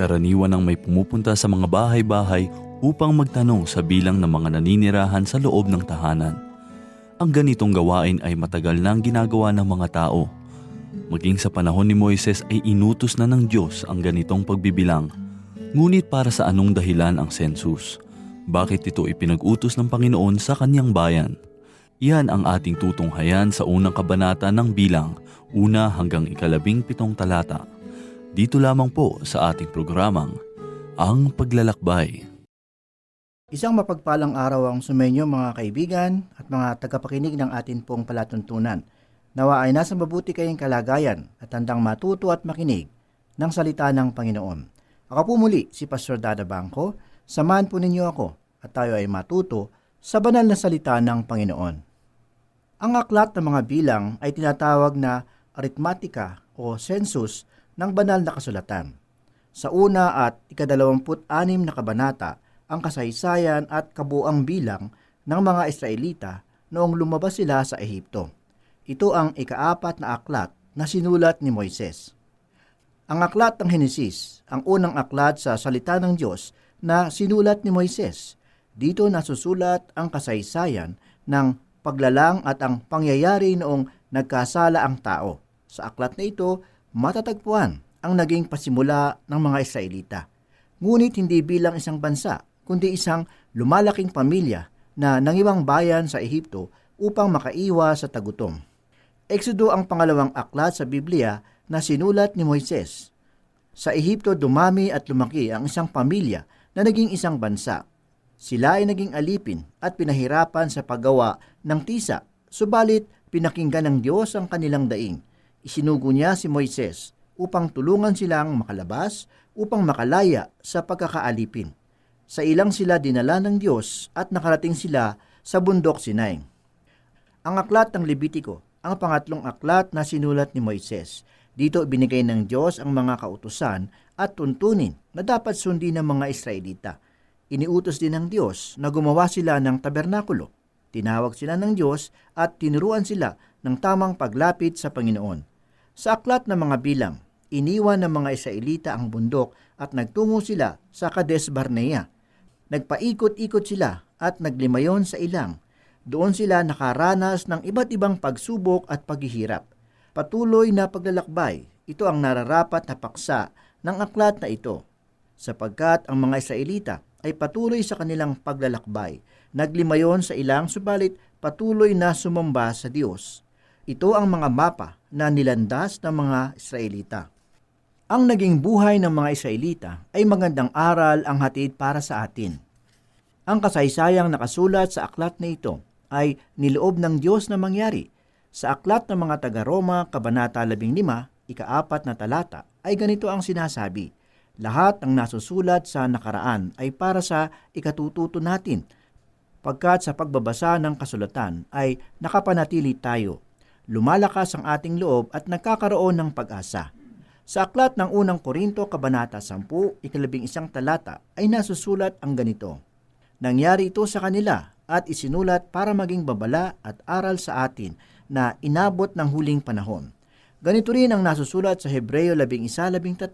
karaniwan ang may pumupunta sa mga bahay-bahay upang magtanong sa bilang ng mga naninirahan sa loob ng tahanan. Ang ganitong gawain ay matagal na ang ginagawa ng mga tao. Maging sa panahon ni Moises ay inutos na ng Diyos ang ganitong pagbibilang. Ngunit para sa anong dahilan ang census? Bakit ito ipinag-utos ng Panginoon sa kanyang bayan? Yan ang ating tutunghayan sa unang kabanata ng bilang, una hanggang ikalabing pitong talata. Dito lamang po sa ating programang Ang Paglalakbay. Isang mapagpalang araw ang sumenyo mga kaibigan at mga tagapakinig ng atin pong palatuntunan. Nawa ay nasa mabuti kayong kalagayan at handang matuto at makinig ng salita ng Panginoon. Ako po muli si Pastor Dada Bangko. Samahan po ninyo ako at tayo ay matuto sa banal na salita ng Panginoon. Ang aklat ng mga bilang ay tinatawag na aritmatika o census ng banal na kasulatan. Sa una at ikadalawamput-anim na kabanata, ang kasaysayan at kabuang bilang ng mga Israelita noong lumabas sila sa Ehipto. Ito ang ikaapat na aklat na sinulat ni Moises. Ang aklat ng Henesis, ang unang aklat sa salita ng Diyos na sinulat ni Moises. Dito nasusulat ang kasaysayan ng paglalang at ang pangyayari noong nagkasala ang tao. Sa aklat na ito, matatagpuan ang naging pasimula ng mga Israelita. Ngunit hindi bilang isang bansa, kundi isang lumalaking pamilya na nangiwang bayan sa Ehipto upang makaiwas sa tagutom. Exodo ang pangalawang aklat sa Biblia na sinulat ni Moises. Sa Ehipto dumami at lumaki ang isang pamilya na naging isang bansa. Sila ay naging alipin at pinahirapan sa paggawa ng tisa, subalit pinakinggan ng Diyos ang kanilang daing. Isinugo niya si Moises upang tulungan silang makalabas upang makalaya sa pagkakaalipin. Sa ilang sila dinala ng Diyos at nakarating sila sa bundok Sinai. Ang aklat ng Levitiko, ang pangatlong aklat na sinulat ni Moises. Dito binigay ng Diyos ang mga kautusan at tuntunin na dapat sundin ng mga Israelita. Iniutos din ng Diyos na gumawa sila ng tabernakulo. Tinawag sila ng Diyos at tinuruan sila ng tamang paglapit sa Panginoon. Sa aklat ng mga bilang, iniwan ng mga Israelita ang bundok at nagtungo sila sa Kades Barnea. Nagpaikot-ikot sila at naglimayon sa ilang. Doon sila nakaranas ng iba't ibang pagsubok at paghihirap. Patuloy na paglalakbay, ito ang nararapat na paksa ng aklat na ito. Sapagkat ang mga Israelita ay patuloy sa kanilang paglalakbay. Naglimayon sa ilang subalit patuloy na sumamba sa Diyos. Ito ang mga mapa na nilandas ng mga Israelita. Ang naging buhay ng mga Israelita ay magandang aral ang hatid para sa atin. Ang kasaysayang nakasulat sa aklat na ito ay niloob ng Diyos na mangyari. Sa aklat ng mga taga-Roma, Kabanata 15, ikaapat na talata, ay ganito ang sinasabi, Lahat ng nasusulat sa nakaraan ay para sa ikatututo natin, pagkat sa pagbabasa ng kasulatan ay nakapanatili tayo. Lumalakas ang ating loob at nagkakaroon ng pag-asa. Sa aklat ng unang Korinto, Kabanata 10, ikalabing isang talata, ay nasusulat ang ganito. Nangyari ito sa kanila at isinulat para maging babala at aral sa atin na inabot ng huling panahon. Ganito rin ang nasusulat sa Hebreo 11.13.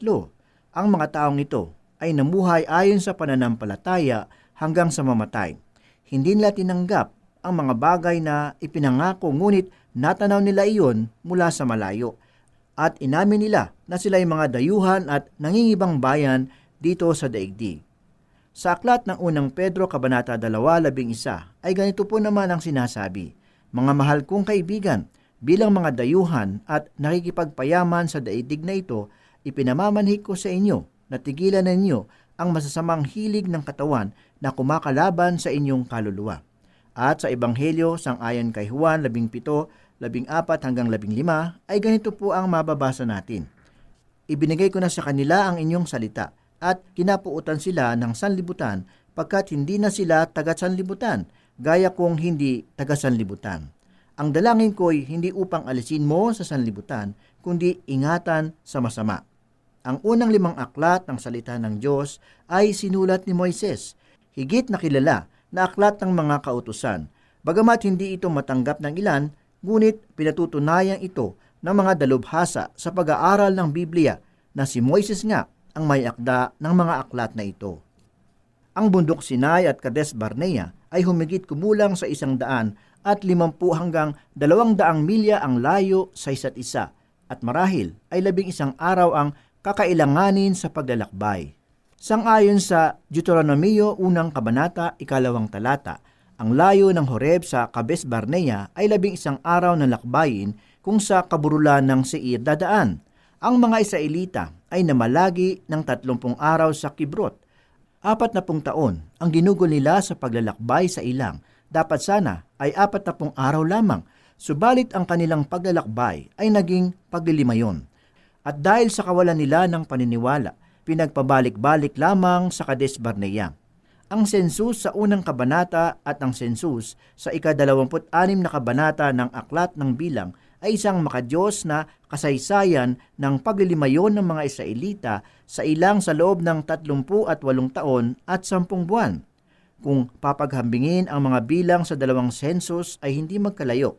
Ang mga taong ito ay namuhay ayon sa pananampalataya hanggang sa mamatay. Hindi nila tinanggap ang mga bagay na ipinangako ngunit natanaw nila iyon mula sa malayo at inamin nila na sila ay mga dayuhan at nangingibang bayan dito sa daigdig. Sa aklat ng unang Pedro Kabanata 2.11 ay ganito po naman ang sinasabi, Mga mahal kong kaibigan, bilang mga dayuhan at nakikipagpayaman sa daigdig na ito, ipinamamanhik ko sa inyo na tigilan ninyo ang masasamang hilig ng katawan na kumakalaban sa inyong kaluluwa. At sa Ebanghelyo, sang ayon kay Juan 17, 14 hanggang 15 ay ganito po ang mababasa natin. Ibinigay ko na sa kanila ang inyong salita at kinapuutan sila ng sanlibutan pagkat hindi na sila taga-sanlibutan, gaya kong hindi taga-sanlibutan. Ang dalangin ko'y hindi upang alisin mo sa sanlibutan, kundi ingatan sa masama. Ang unang limang aklat ng salita ng Diyos ay sinulat ni Moises, higit na kilala na aklat ng mga kautusan. Bagamat hindi ito matanggap ng ilan, ngunit pinatutunayan ito ng mga dalubhasa sa pag-aaral ng Biblia na si Moises nga ang may akda ng mga aklat na ito. Ang bundok Sinai at Kades Barnea ay humigit kumulang sa isang daan at limampu hanggang dalawang daang milya ang layo sa isa't isa at marahil ay labing isang araw ang kakailanganin sa paglalakbay. Sangayon sa Deuteronomio unang kabanata, ikalawang talata, ang layo ng Horeb sa Kades Barnea ay labing isang araw na lakbayin kung sa kaburulan ng Seir dadaan. Ang mga Israelita ay namalagi ng tatlumpung araw sa Kibrot. Apat na pung taon ang ginugol nila sa paglalakbay sa ilang. Dapat sana ay apat na pung araw lamang. Subalit ang kanilang paglalakbay ay naging paglilimayon. At dahil sa kawalan nila ng paniniwala, pinagpabalik-balik lamang sa Kades Barnea. Ang sensus sa unang kabanata at ang sensus sa ikadalawamput-anim na kabanata ng Aklat ng Bilang ay isang makadiyos na kasaysayan ng paglilimayon ng mga Israelita sa ilang sa loob ng 38 taon at 10 buwan. Kung papaghambingin ang mga bilang sa dalawang sensus ay hindi magkalayo.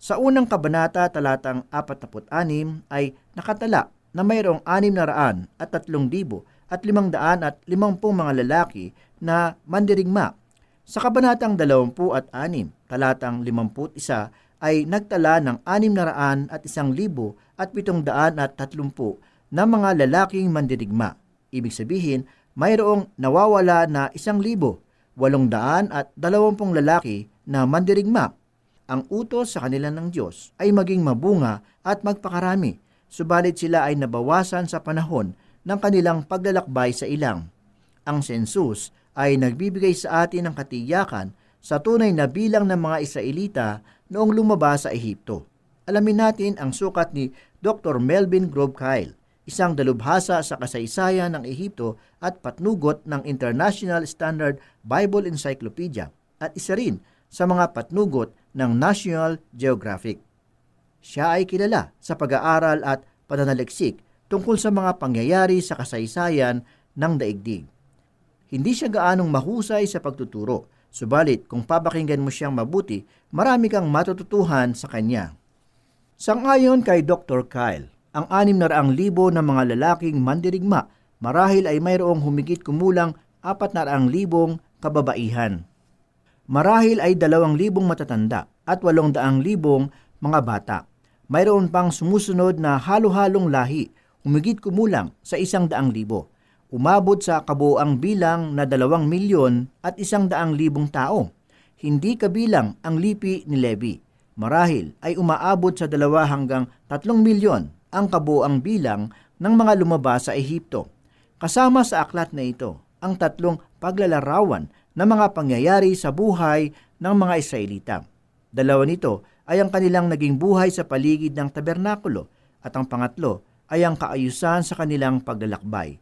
Sa unang kabanata talatang 46 ay nakatala na mayroong 600 at 3,000 at 500 at 50 mga lalaki na mandirigma. Sa kabanatang 20 at 6, talatang 51 ay nagtala ng 600 at 1,000 at 700 at 30 na mga lalaking mandirigma. Ibig sabihin, mayroong nawawala na 1,000, 800 at 20 lalaki na mandirigma. Ang utos sa kanila ng Diyos ay maging mabunga at magpakarami, subalit sila ay nabawasan sa panahon ng kanilang paglalakbay sa ilang. Ang sensus ay nagbibigay sa atin ng katiyakan sa tunay na bilang ng mga Israelita noong lumabas sa Ehipto. Alamin natin ang sukat ni Dr. Melvin Grove Kyle, isang dalubhasa sa kasaysayan ng Ehipto at patnugot ng International Standard Bible Encyclopedia at isa rin sa mga patnugot ng National Geographic. Siya ay kilala sa pag-aaral at pananaliksik tungkol sa mga pangyayari sa kasaysayan ng daigdig. Hindi siya gaanong mahusay sa pagtuturo, subalit kung papakinggan mo siyang mabuti, marami kang matututuhan sa kanya. Sangayon kay Dr. Kyle, ang anim na raang libo ng mga lalaking mandirigma marahil ay mayroong humigit kumulang apat na raang libong kababaihan. Marahil ay dalawang libong matatanda at walong daang libong mga bata. Mayroon pang sumusunod na halo-halong lahi, humigit kumulang sa isang daang libo. Umabot sa kabuang bilang na dalawang milyon at isang daang libong tao. Hindi kabilang ang lipi ni Levi. Marahil ay umaabot sa dalawa hanggang tatlong milyon ang kabuang bilang ng mga lumabas sa Ehipto. Kasama sa aklat na ito ang tatlong paglalarawan ng mga pangyayari sa buhay ng mga Israelita. Dalawa nito ay ang kanilang naging buhay sa paligid ng tabernakulo at ang pangatlo ay ang kaayusan sa kanilang paglalakbay.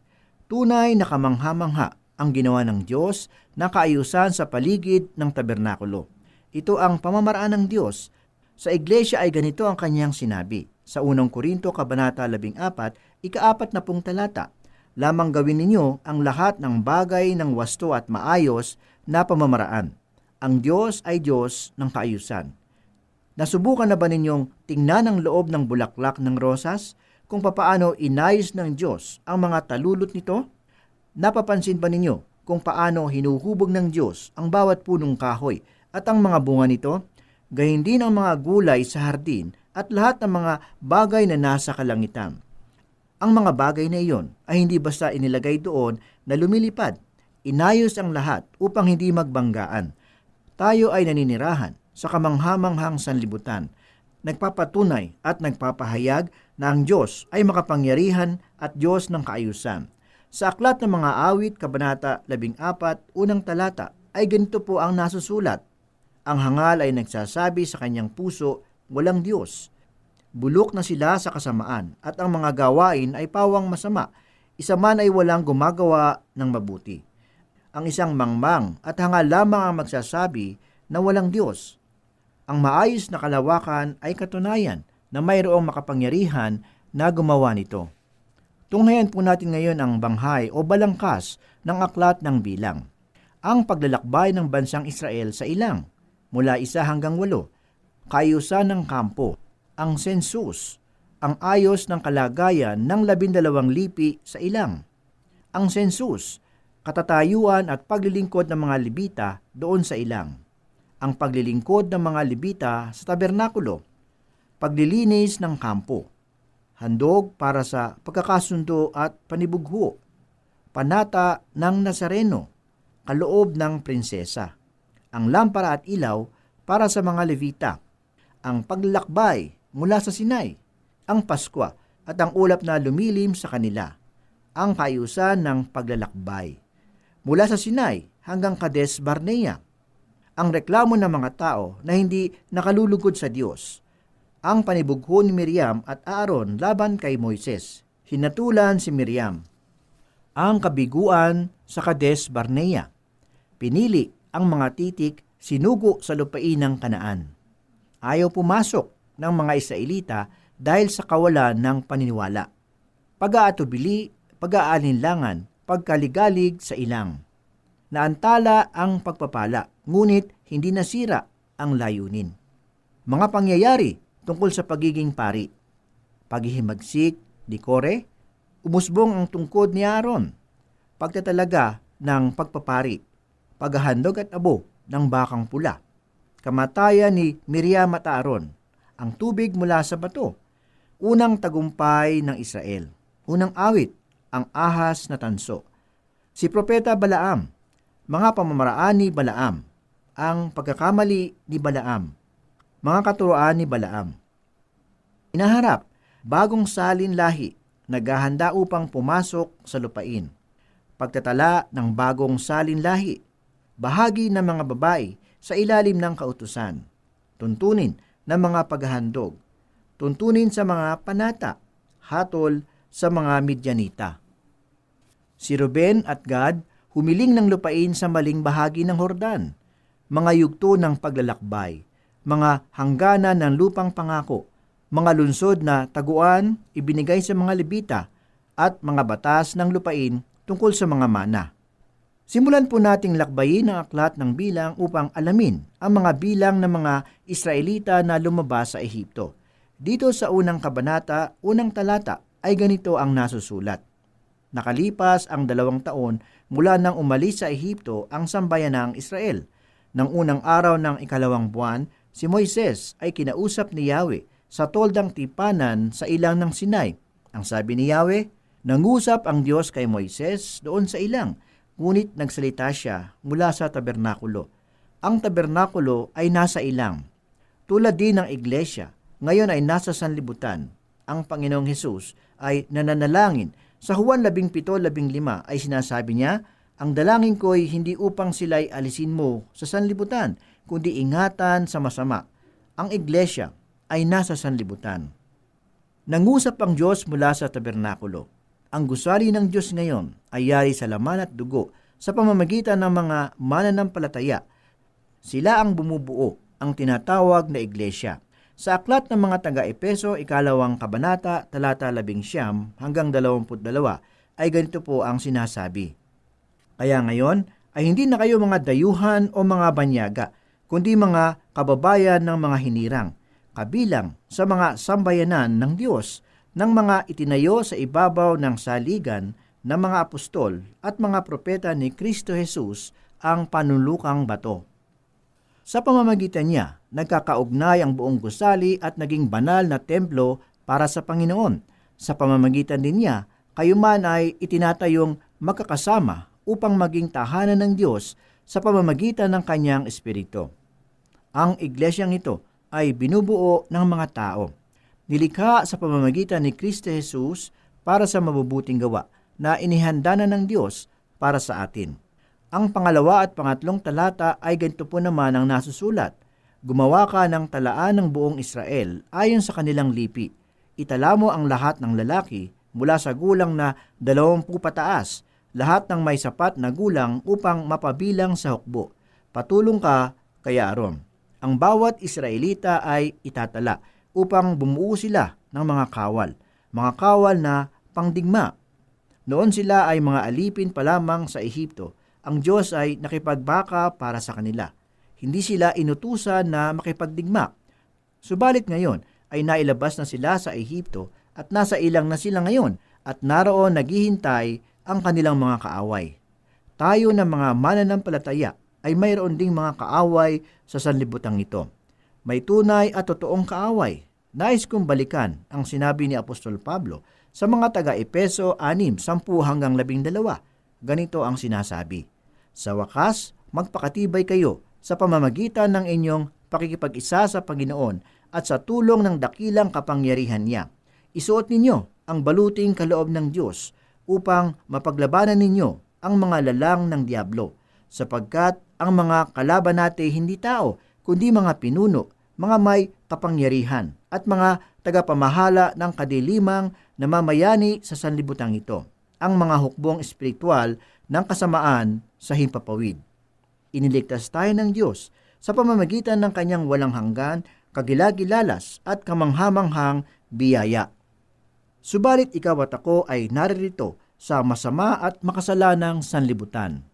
Tunay na kamangha-mangha ang ginawa ng Diyos na kaayusan sa paligid ng tabernakulo. Ito ang pamamaraan ng Diyos. Sa iglesia ay ganito ang kanyang sinabi. Sa unang Korinto, Kabanata 14, ikaapat na pong talata, lamang gawin ninyo ang lahat ng bagay ng wasto at maayos na pamamaraan. Ang Diyos ay Diyos ng kaayusan. Nasubukan na ba ninyong tingnan ang loob ng bulaklak ng rosas kung papaano inayos ng Diyos ang mga talulot nito? Napapansin ba ninyo kung paano hinuhubog ng Diyos ang bawat punong kahoy at ang mga bunga nito? Gayun din ang mga gulay sa hardin at lahat ng mga bagay na nasa kalangitan. Ang mga bagay na iyon ay hindi basta inilagay doon na lumilipad. Inayos ang lahat upang hindi magbanggaan. Tayo ay naninirahan sa kamanghamanghang sanlibutan. Nagpapatunay at nagpapahayag na ang Diyos ay makapangyarihan at Diyos ng kaayusan. Sa aklat ng mga awit, Kabanata 14, unang talata, ay ganito po ang nasusulat. Ang hangal ay nagsasabi sa kanyang puso, walang Diyos. Bulok na sila sa kasamaan at ang mga gawain ay pawang masama. Isa man ay walang gumagawa ng mabuti. ang isang mangmang at hangal lamang ang magsasabi na walang Diyos. Ang maayos na kalawakan ay katunayan na mayroong makapangyarihan na gumawa nito. Tunghayan po natin ngayon ang banghay o balangkas ng aklat ng bilang. Ang paglalakbay ng bansang Israel sa ilang, mula isa hanggang walo, kaayusan ng kampo, ang sensus, ang ayos ng kalagayan ng labindalawang lipi sa ilang. Ang sensus, katatayuan at paglilingkod ng mga libita doon sa ilang. Ang paglilingkod ng mga libita sa tabernakulo, paglilinis ng kampo, handog para sa pagkakasundo at panibugho, panata ng Nazareno, kaloob ng prinsesa, ang lampara at ilaw para sa mga levita, ang paglalakbay mula sa Sinai, ang Paskwa at ang ulap na lumilim sa kanila, ang kaayusan ng paglalakbay. Mula sa Sinai hanggang Kades Barnea, ang reklamo ng mga tao na hindi nakalulugod sa Diyos, ang panibugho ni Miriam at Aaron laban kay Moises. Hinatulan si Miriam. Ang kabiguan sa Kades Barnea. Pinili ang mga titik sinugo sa lupain ng Kanaan. Ayaw pumasok ng mga Israelita dahil sa kawalan ng paniniwala. Pag-aatubili, pag-aalinlangan, pagkaligalig sa ilang. Naantala ang pagpapala, ngunit hindi nasira ang layunin. Mga pangyayari tungkol sa pagiging pari. Paghihimagsik ni Kore, umusbong ang tungkod ni Aaron. Pagtatalaga ng pagpapari, paghahandog at abo ng bakang pula. Kamatayan ni Miriam at Aaron, ang tubig mula sa bato. Unang tagumpay ng Israel. Unang awit, ang ahas na tanso. Si Propeta Balaam, mga pamamaraan ni Balaam, ang pagkakamali ni Balaam, mga katuroan ni Balaam. Inaharap, bagong salin lahi, naghahanda upang pumasok sa lupain. Pagtatala ng bagong salin lahi, bahagi ng mga babae sa ilalim ng kautusan. Tuntunin ng mga paghahandog. Tuntunin sa mga panata. Hatol sa mga Midyanita. Si Ruben at Gad humiling ng lupain sa maling bahagi ng Hordan, mga yugto ng paglalakbay, mga hangganan ng lupang pangako, mga lunsod na taguan ibinigay sa mga Levita at mga batas ng lupain tungkol sa mga mana. Simulan po nating lakbayin ang aklat ng bilang upang alamin ang mga bilang ng mga Israelita na lumabas sa Ehipto. Dito sa unang kabanata, unang talata ay ganito ang nasusulat. Nakalipas ang dalawang taon mula nang umalis sa Ehipto ang sambayan ng Israel. Nang unang araw ng ikalawang buwan, si Moises ay kinausap ni Yahweh sa toldang tipanan sa ilang ng Sinai. Ang sabi ni Yahweh, nangusap ang Diyos kay Moises doon sa ilang, ngunit nagsalita siya mula sa tabernakulo. Ang tabernakulo ay nasa ilang. Tulad din ng iglesia, ngayon ay nasa sanlibutan. Ang Panginoong Hesus ay nananalangin. Sa Juan 17.15 ay sinasabi niya, Ang dalangin ko'y hindi upang sila'y alisin mo sa sanlibutan, kundi ingatan sa masama. Ang iglesia ay nasa sanlibutan. Nangusap ang Diyos mula sa tabernakulo. Ang gusali ng Diyos ngayon ay yari sa laman at dugo sa pamamagitan ng mga mananampalataya. Sila ang bumubuo ang tinatawag na iglesia. Sa aklat ng mga taga-Epeso, ikalawang kabanata, talata labing siyam hanggang dalawamput dalawa, ay ganito po ang sinasabi. Kaya ngayon, ay hindi na kayo mga dayuhan o mga banyaga, kundi mga kababayan ng mga hinirang, kabilang sa mga sambayanan ng Diyos, ng mga itinayo sa ibabaw ng saligan ng mga apostol at mga propeta ni Kristo Jesus ang panulukang bato. Sa pamamagitan niya, nagkakaugnay ang buong gusali at naging banal na templo para sa Panginoon. Sa pamamagitan din niya, kayo man ay itinatayong magkakasama upang maging tahanan ng Diyos sa pamamagitan ng kanyang espiritu. Ang iglesyang ito ay binubuo ng mga tao. Nilikha sa pamamagitan ni Kristo Jesus para sa mabubuting gawa na inihanda na ng Diyos para sa atin. Ang pangalawa at pangatlong talata ay ganito po naman ang nasusulat. Gumawa ka ng talaan ng buong Israel ayon sa kanilang lipi. Itala mo ang lahat ng lalaki mula sa gulang na dalawampu pataas lahat ng may sapat na gulang upang mapabilang sa hukbo. Patulong ka kay Aaron. Ang bawat Israelita ay itatala upang bumuo sila ng mga kawal, mga kawal na pangdigma. Noon sila ay mga alipin pa lamang sa Ehipto. Ang Diyos ay nakipagbaka para sa kanila. Hindi sila inutusan na makipagdigma. Subalit ngayon ay nailabas na sila sa Ehipto at nasa ilang na sila ngayon at naroon naghihintay ang kanilang mga kaaway. Tayo na mga mananampalataya ay mayroon ding mga kaaway sa sanlibutan ito. May tunay at totoong kaaway. Nais kong balikan ang sinabi ni Apostol Pablo sa mga taga-Epeso 6, 10 hanggang 12. Ganito ang sinasabi. Sa wakas, magpakatibay kayo sa pamamagitan ng inyong pakikipag-isa sa Panginoon at sa tulong ng dakilang kapangyarihan niya. Isuot ninyo ang baluting kaloob ng Diyos upang mapaglabanan ninyo ang mga lalang ng Diablo, sapagkat ang mga kalaban natin hindi tao, kundi mga pinuno, mga may kapangyarihan, at mga tagapamahala ng kadilimang namamayani sa sanlibutan ito, ang mga hukbong espiritual ng kasamaan sa himpapawid. Iniligtas tayo ng Diyos sa pamamagitan ng kanyang walang hanggan, kagilagilalas at kamanghamanghang biyaya. Subalit ikaw at ako ay naririto sa masama at makasalanang sanlibutan.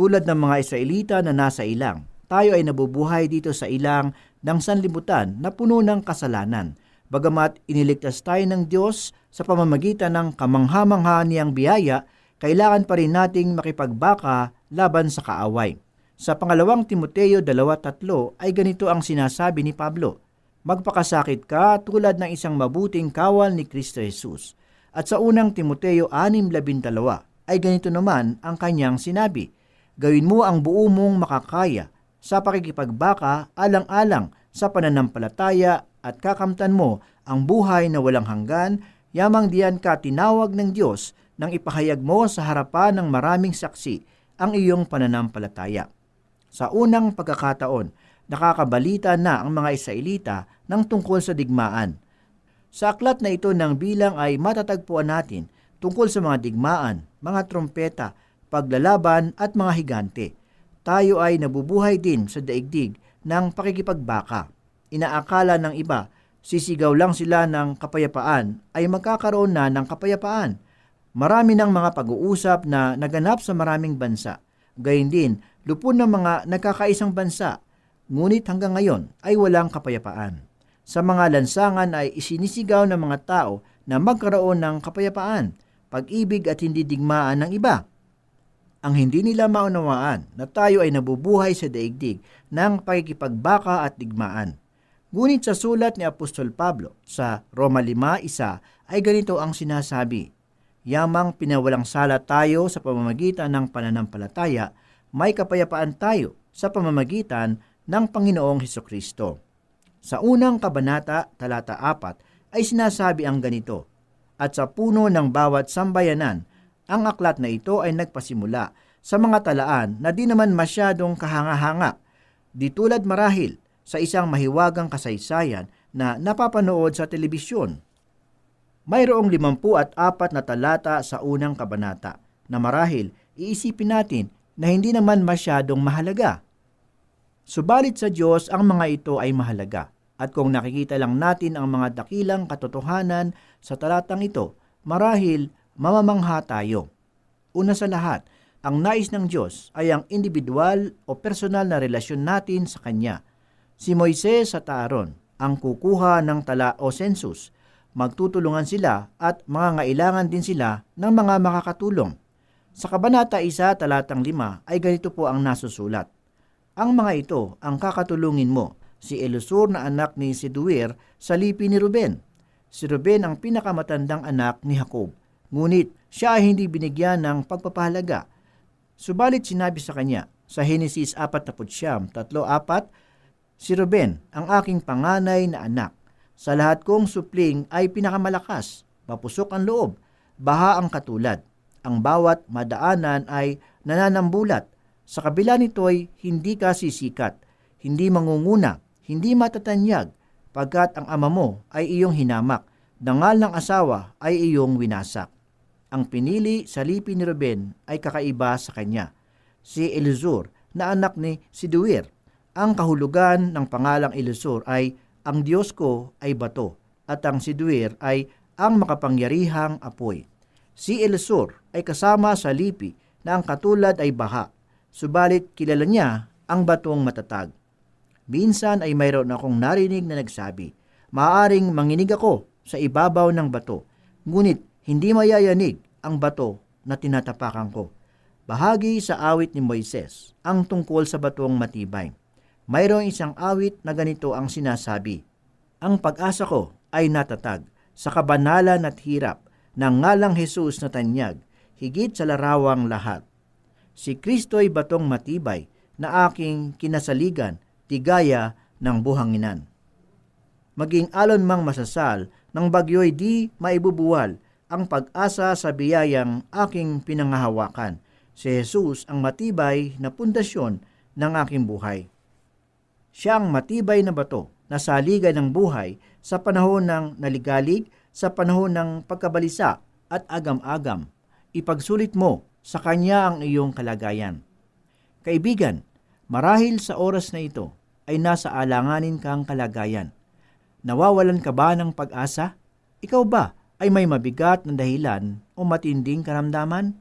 Tulad ng mga Israelita na nasa ilang, tayo ay nabubuhay dito sa ilang ng sanlibutan na puno ng kasalanan. Bagamat iniligtas tayo ng Diyos sa pamamagitan ng kamangha-mangha niyang biyaya, kailangan pa rin nating makipagbaka laban sa kaaway. Sa pangalawang Timoteo 2.3 ay ganito ang sinasabi ni Pablo, Magpakasakit ka tulad ng isang mabuting kawal ni Kristo Jesus. At sa unang Timoteo 6.12 ay ganito naman ang kanyang sinabi, Gawin mo ang buo mong makakaya sa pakikipagbaka alang-alang sa pananampalataya at kakamtan mo ang buhay na walang hanggan, yamang diyan ka tinawag ng Diyos nang ipahayag mo sa harapan ng maraming saksi ang iyong pananampalataya. Sa unang pagkakataon, nakakabalita na ang mga Israelita ng tungkol sa digmaan. Sa aklat na ito ng bilang ay matatagpuan natin tungkol sa mga digmaan, mga trompeta, paglalaban at mga higante. Tayo ay nabubuhay din sa daigdig ng pakikipagbaka. Inaakala ng iba, sisigaw lang sila ng kapayapaan ay magkakaroon na ng kapayapaan. Marami ng mga pag-uusap na naganap sa maraming bansa. Gayun din, lupon ng mga nagkakaisang bansa, ngunit hanggang ngayon ay walang kapayapaan. Sa mga lansangan ay isinisigaw ng mga tao na magkaroon ng kapayapaan, pag-ibig at hindi digmaan ng iba. Ang hindi nila maunawaan na tayo ay nabubuhay sa daigdig ng pakikipagbaka at digmaan. Ngunit sa sulat ni Apostol Pablo sa Roma 5.1 ay ganito ang sinasabi, Yamang pinawalang sala tayo sa pamamagitan ng pananampalataya, may kapayapaan tayo sa pamamagitan ng Panginoong Heso Kristo. Sa unang kabanata, talata 4, ay sinasabi ang ganito, At sa puno ng bawat sambayanan, ang aklat na ito ay nagpasimula sa mga talaan na di naman masyadong kahanga-hanga, di tulad marahil sa isang mahiwagang kasaysayan na napapanood sa telebisyon. Mayroong limampu at apat na talata sa unang kabanata na marahil iisipin natin na hindi naman masyadong mahalaga. Subalit sa Diyos ang mga ito ay mahalaga. At kung nakikita lang natin ang mga dakilang katotohanan sa talatang ito, marahil mamamangha tayo. Una sa lahat, ang nais ng Diyos ay ang individual o personal na relasyon natin sa Kanya. Si Moises at Aaron ang kukuha ng tala o census. Magtutulungan sila at mga ngailangan din sila ng mga makakatulong. Sa Kabanata 1, talatang 5 ay ganito po ang nasusulat. Ang mga ito ang kakatulungin mo, si Elusur na anak ni Siduir sa lipi ni Ruben. Si Ruben ang pinakamatandang anak ni Jacob. Ngunit siya ay hindi binigyan ng pagpapahalaga. Subalit sinabi sa kanya sa Henesis 49, 3-4, Si Ruben, ang aking panganay na anak, sa lahat kong supling ay pinakamalakas, mapusok ang loob, baha ang katulad. Ang bawat madaanan ay nananambulat. Sa kabila nito'y hindi ka sisikat, hindi mangunguna, hindi matatanyag, pagkat ang ama mo ay iyong hinamak, dangal ng asawa ay iyong winasak. Ang pinili sa lipi ni Ruben ay kakaiba sa kanya. Si Elizur na anak ni Siduir. Ang kahulugan ng pangalang Elizur ay ang Diyos ko ay bato at ang Siduir ay ang makapangyarihang apoy. Si Elizur ay kasama sa lipi na ang katulad ay baha, subalit kilala niya ang batong matatag. Minsan ay mayroon akong narinig na nagsabi, Maaring manginig ako sa ibabaw ng bato, ngunit hindi mayayanig ang bato na tinatapakan ko. Bahagi sa awit ni Moises ang tungkol sa batong matibay. Mayroong isang awit na ganito ang sinasabi, Ang pag-asa ko ay natatag sa kabanalan at hirap ng ngalang Jesus na tanyag, higit sa larawang lahat. Si Kristo ay batong matibay na aking kinasaligan, tigaya ng buhanginan. Maging alon mang masasal, ng bagyo'y di maibubuwal ang pag-asa sa biyayang aking pinangahawakan. Si Jesus ang matibay na pundasyon ng aking buhay. Siya ang matibay na bato na saligan ng buhay sa panahon ng naligalig, sa panahon ng pagkabalisa at agam-agam. Ipagsulit mo sa Kanya ang iyong kalagayan. Kaibigan, marahil sa oras na ito ay nasa alanganin kang kalagayan. Nawawalan ka ba ng pag-asa? Ikaw ba ay may mabigat na dahilan o matinding karamdaman?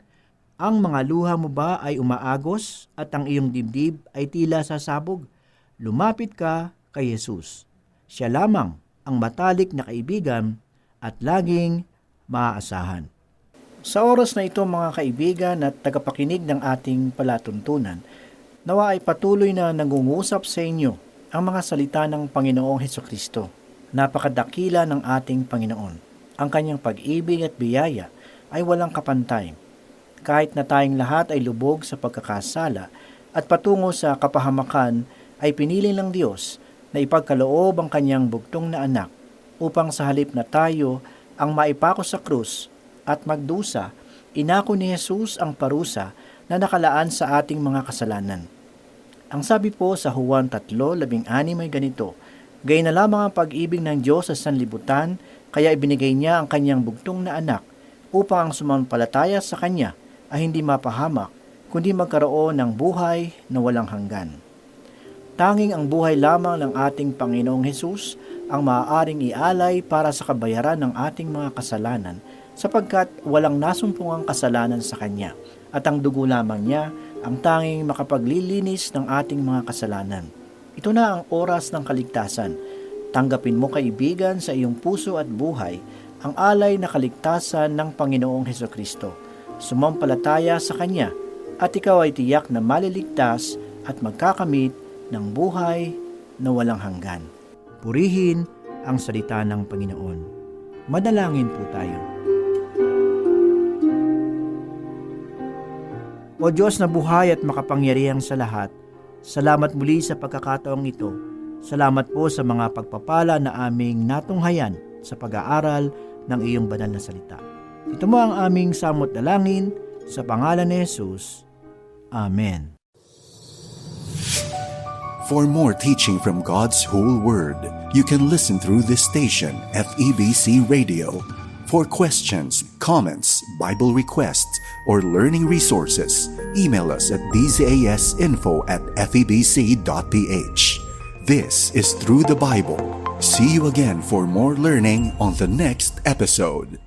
Ang mga luha mo ba ay umaagos at ang iyong dibdib ay tila sasabog? Lumapit ka kay Jesus. Siya lamang ang matalik na kaibigan at laging maaasahan. Sa oras na ito mga kaibigan at tagapakinig ng ating palatuntunan, nawa ay patuloy na nangungusap sa inyo ang mga salita ng Panginoong Heso Kristo. Napakadakila ng ating Panginoon. Ang kanyang pag-ibig at biyaya ay walang kapantay. Kahit na tayong lahat ay lubog sa pagkakasala at patungo sa kapahamakan, ay pinili ng Diyos na ipagkaloob ang kanyang bugtong na anak upang sa halip na tayo ang maipako sa krus at magdusa, inako ni Jesus ang parusa na nakalaan sa ating mga kasalanan. Ang sabi po sa Juan 3:16 ay ganito, Gay na lamang ang pag-ibig ng Diyos sa sanlibutan, kaya ibinigay niya ang kanyang bugtong na anak upang ang sumampalataya sa kanya ay hindi mapahamak, kundi magkaroon ng buhay na walang hanggan. Tanging ang buhay lamang ng ating Panginoong Hesus ang maaaring ialay para sa kabayaran ng ating mga kasalanan sapagkat walang nasumpungang kasalanan sa Kanya at ang dugo lamang niya ang tanging makapaglilinis ng ating mga kasalanan. Ito na ang oras ng kaligtasan. Tanggapin mo kaibigan sa iyong puso at buhay ang alay na kaligtasan ng Panginoong Heso Kristo. Sumampalataya sa Kanya at ikaw ay tiyak na maliligtas at magkakamit ng buhay na walang hanggan. Purihin ang salita ng Panginoon. Madalangin po tayo. O Diyos na buhay at makapangyarihang sa lahat, salamat muli sa pagkakataong ito. Salamat po sa mga pagpapala na aming natunghayan sa pag-aaral ng iyong banal na salita. Ito mo ang aming samot dalangin sa pangalan ni Jesus. Amen. For more teaching from God's whole word, you can listen through this station, FEBC Radio. For questions, comments, Bible requests, or learning resources, email us at dzasinfo at febc.ph. This is Through the Bible. See you again for more learning on the next episode.